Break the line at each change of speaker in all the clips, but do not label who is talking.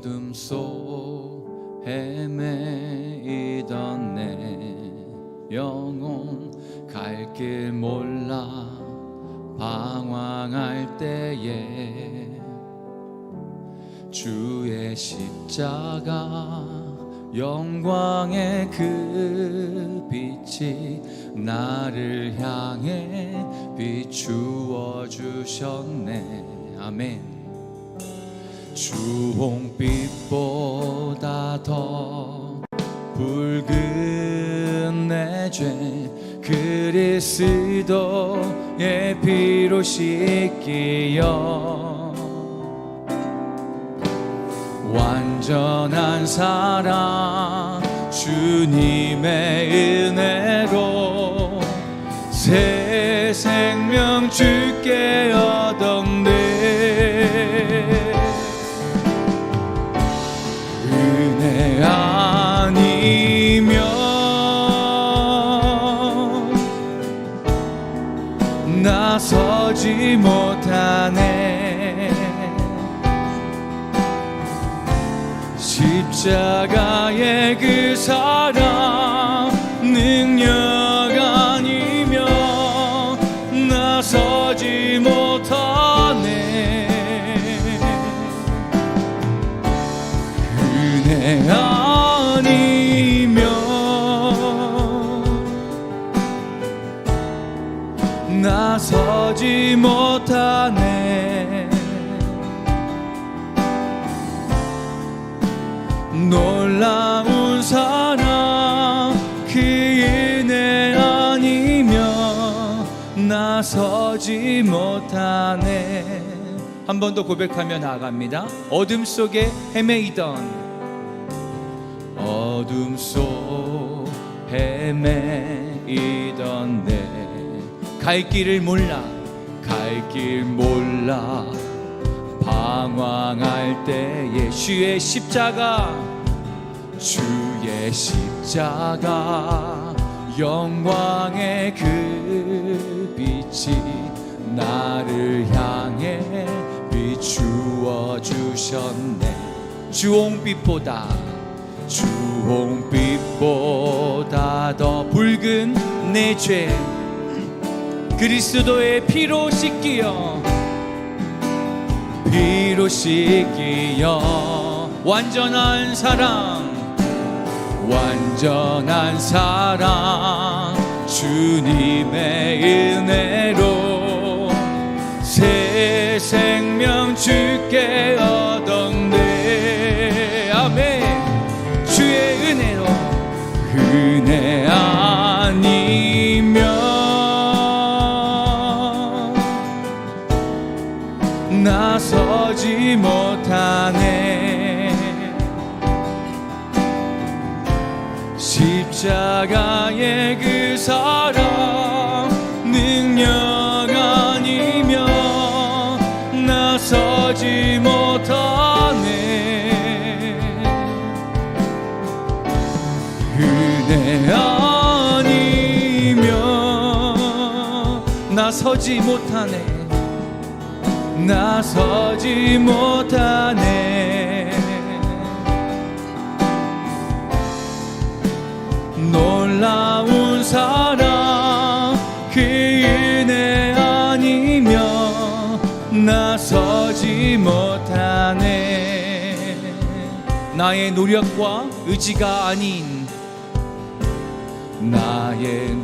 어둠 속 헤매이던 내 영혼 갈 길 몰라 방황할 때에 주의 십자가 영광의 그 빛이 나를 향해 비추어 주셨네. 아멘 주홍빛보다 더 붉은 내 죄 그리스도의 피로 씻기여. 완전한 사랑 주님의 은혜로 새 생명 주께 얻 십자가의 그 사랑 능력 아니면 나서지 못하네. 은혜 아니면 나서지 못하네 나서지 못하네. 한 번 더 고백하며 나아갑니다. 어둠 속에 헤매이던 어둠 속 헤매이던 내. 갈 길을 몰라 갈 길 몰라. 방황할 때에 주의 십자가 주의 십자가 영광의 그 빛이 나를 향해 비추어 주셨네. 주홍빛보다 주홍빛보다 더 붉은 내 죄. 그리스도의 피로 씻기어 피로 씻기여. 완전한 사랑 완전한 사랑 주님의 은혜로 새 생명 주께 얻었네. 아멘. 주의 은혜로 은혜 아니면 나서지 못하네. 십자가의 그 사랑 능력 아니면 나서지 못하네. 은혜 아니면 나서지 못하네. 나서지 못하네. 놀라 나의 노력과 의지가 아닌 나의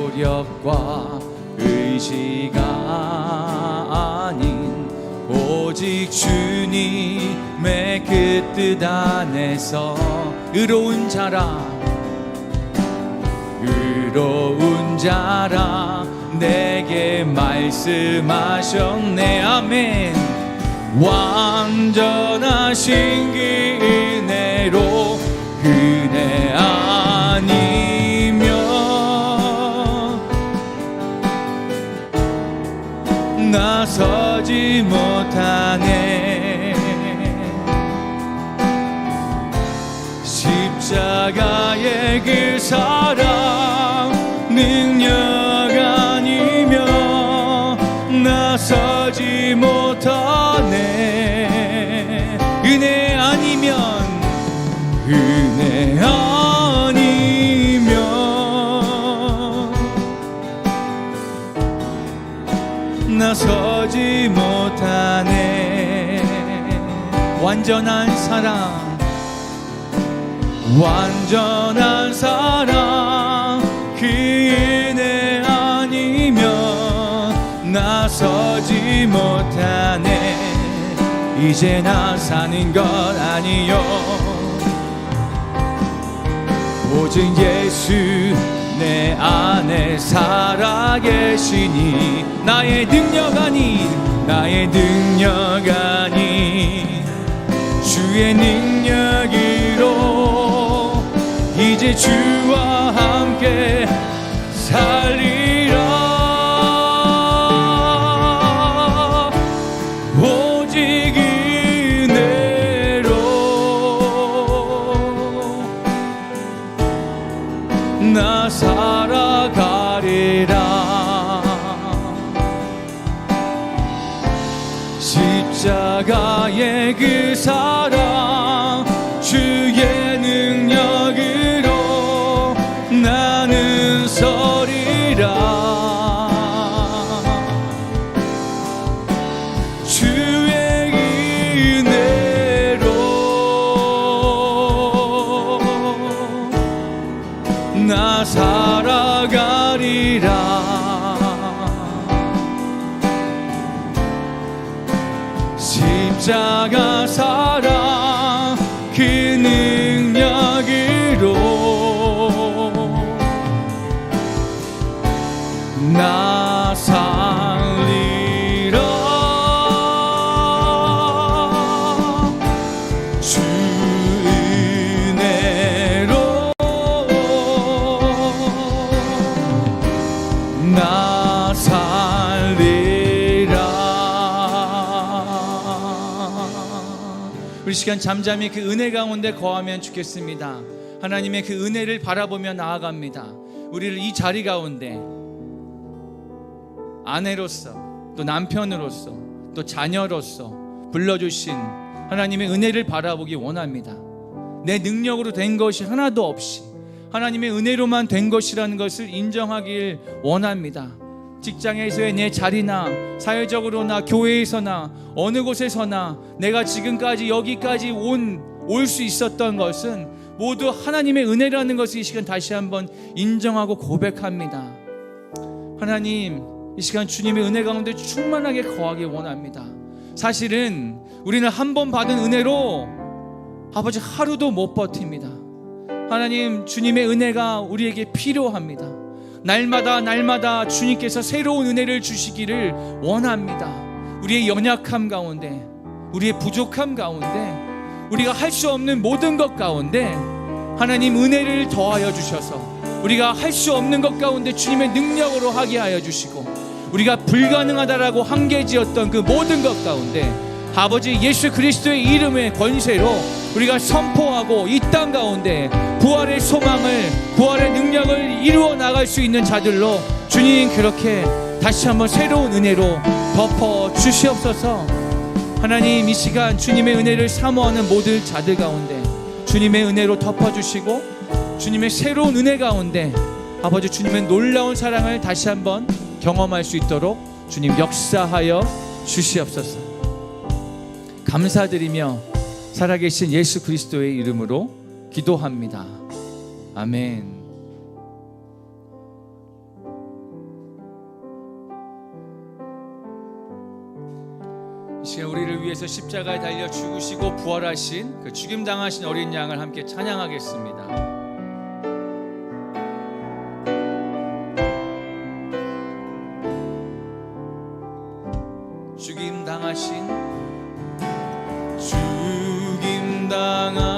노력과 의지가 아닌 오직 주님의 그 뜻 안에서 의로운 자라 의로운 자라 내게 말씀하셨네. 아멘 완전하신 그 은혜로 은혜 아니면 나서지 못하네. 십자가의 그 사랑 능력 아니면 나서지 못하네 완전한 사랑. 완전한 사랑. 그 은혜 아니면 나서지 못하네. 이제 나 사는 것 아니요. 오직 예수 내 안에 살아계시니 나의 능력 아닌 나의 능력 아닌 주의 능력으로 이제 주와 함께 살리라. 오직 은혜로 나 살아가리라. 십자가의 그 사랑 시간 잠잠히 그 은혜 가운데 거하면 좋겠습니다 하나님의 그 은혜를 바라보며 나아갑니다 우리를 이 자리 가운데 아내로서 또 남편으로서 또 자녀로서 불러주신 하나님의 은혜를 바라보기 원합니다. 내 능력으로 된 것이 하나도 없이 하나님의 은혜로만 된 것이라는 것을 인정하길 원합니다. 직장에서의 내 자리나 사회적으로나 교회에서나 어느 곳에서나 내가 지금까지 여기까지 온 올 수 있었던 것은 모두 하나님의 은혜라는 것을 이 시간 다시 한번 인정하고 고백합니다. 하나님, 이 시간 주님의 은혜 가운데 충만하게 거하기 원합니다. 사실은 우리는 한 번 받은 은혜로 아버지 하루도 못 버팁니다. 하나님, 주님의 은혜가 우리에게 필요합니다. 날마다 날마다 주님께서 새로운 은혜를 주시기를 원합니다. 우리의 연약함 가운데, 우리의 부족함 가운데, 우리가 할 수 없는 모든 것 가운데 하나님 은혜를 더하여 주셔서 우리가 할 수 없는 것 가운데 주님의 능력으로 하게 하여 주시고 우리가 불가능하다라고 한계지었던 그 모든 것 가운데 아버지 예수 그리스도의 이름의 권세로 우리가 선포하고 이 땅 가운데 부활의 소망을 부활의 능력을 이루어 나갈 수 있는 자들로 주님 그렇게 다시 한번 새로운 은혜로 덮어 주시옵소서. 하나님 이 시간 주님의 은혜를 사모하는 모든 자들 가운데 주님의 은혜로 덮어 주시고 주님의 새로운 은혜 가운데 아버지 주님의 놀라운 사랑을 다시 한번 경험할 수 있도록 주님 역사하여 주시옵소서 감사드리며 살아계신 예수 그리스도의 이름으로 기도합니다 아멘 이 시간 우리를 위해서 십자가에 달려 죽으시고 부활하신 그 죽임 당하신 어린 양을 함께 찬양하겠습니다. 죽임 당하신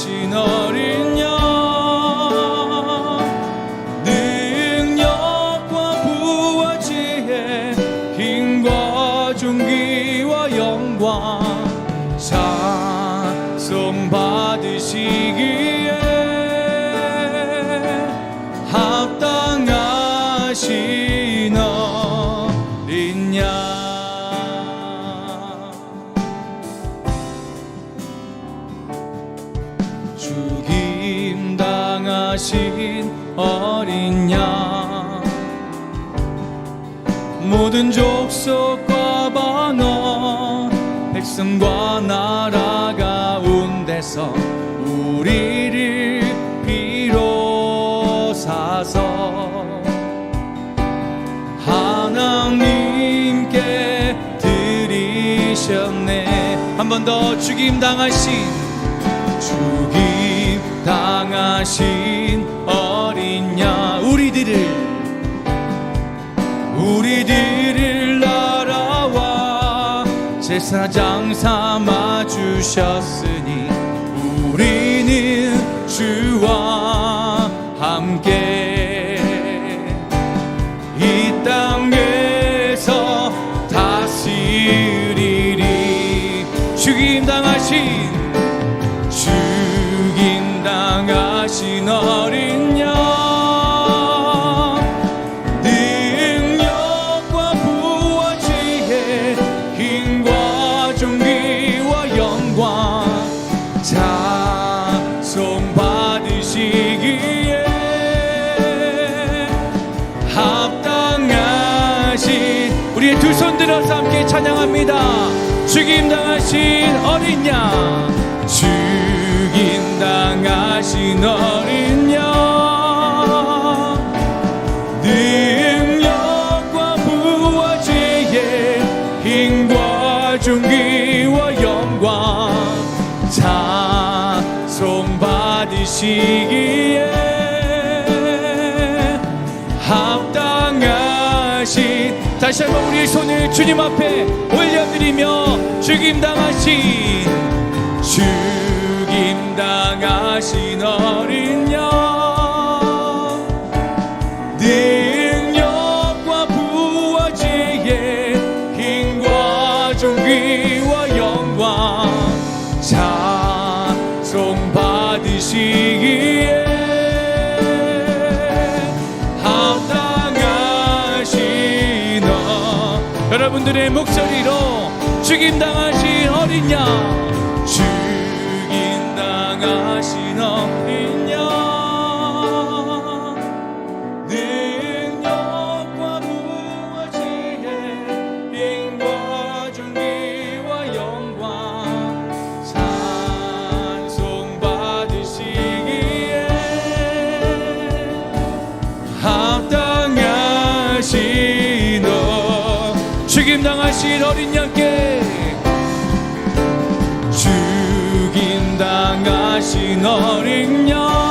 신 어린 하신 어린 양. 모든 족속과 방언 백성과 나라 가운데서 우리를 비로사서 하나님께 드리셨네. 한 번 더 죽임 당하신 당하신 어린 양 우리들을 우리들을 날아와 제사장 삼아 주셨으니 우리는 주와 함께 어린 양 능력과 부와 지혜 힘과 존귀와 영광 찬송 받으시기에 합당하신 우리의 두 손 들어서 함께 찬양합니다. 죽임 당하신 어린 양 당하신 어린 양 능력과 부와 지혜 힘과 존귀와 영광 찬송 받으시기에 합당하신 다시 한번 우리의 손을 주님 앞에 올려드리며 죽임 당하신 죽임 당하신 어린 양 능력과 부와 지혜 힘과 존귀와 영광 찬송 받으시기에 합당하신 어 여러분들의 목소리로 죽임 당하신 어린 양 죽임 당하신 어린 양께 죽임 당하신 어린 양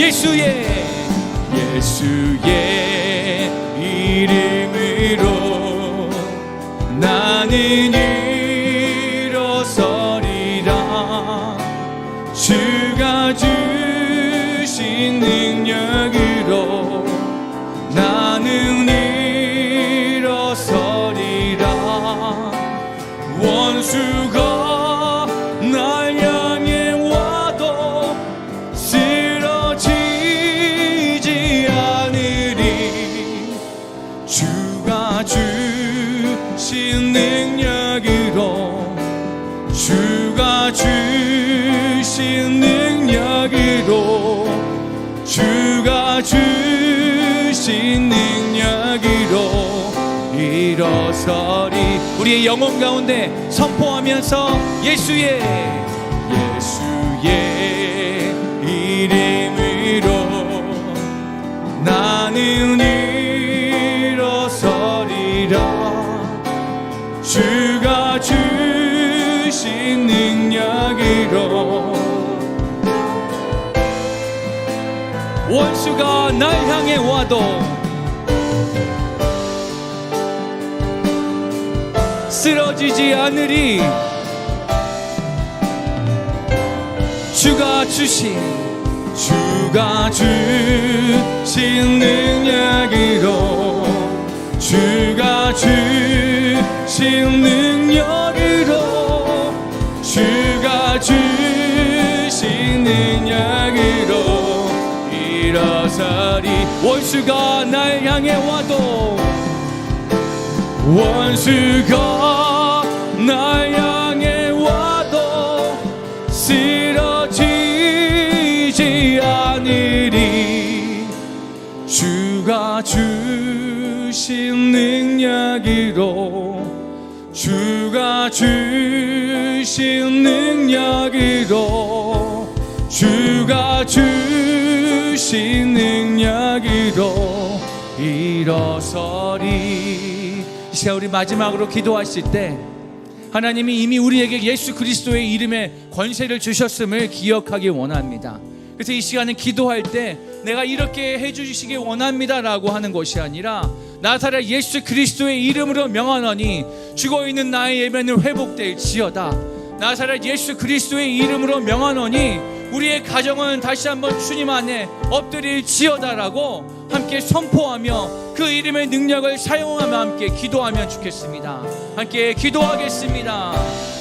예수의 예수의 이름으로 주신 능력으로 주가 주신 능력으로 일어서리. 우리의 영혼 가운데 선포하면서 예수의 예수의 이름으로 나는 일어서리라. 주 원수가 날 향해 와도 쓰러지지 않으리. 주가 주신 주가 주신 능력으로 주가 주신 능력으로 주가 주신 능력으로 일어서리. 원수가 날 향해 와도 원수가 날 향해 와도 쓰러지지 않으리. 주가 주신 능력으로 주가 주신 능력으로 주가 주 신 능력으로 일어서리 이 시간 우리 마지막으로 기도하실 때 하나님이 이미 우리에게 예수 그리스도의 이름에 권세를 주셨음을 기억하기 원합니다. 그래서 이 시간은 기도할 때 내가 이렇게 해주시기 원합니다라고 하는 것이 아니라 나사렛 예수 그리스도의 이름으로 명하노니 죽어 있는 나의 예배는 회복될 지어다. 나사렛 예수 그리스도의 이름으로 명하노니 우리의 가정은 다시 한번 주님 안에 엎드릴지어다라고 함께 선포하며 그 이름의 능력을 사용하며 함께 기도하면 좋겠습니다. 함께 기도하겠습니다.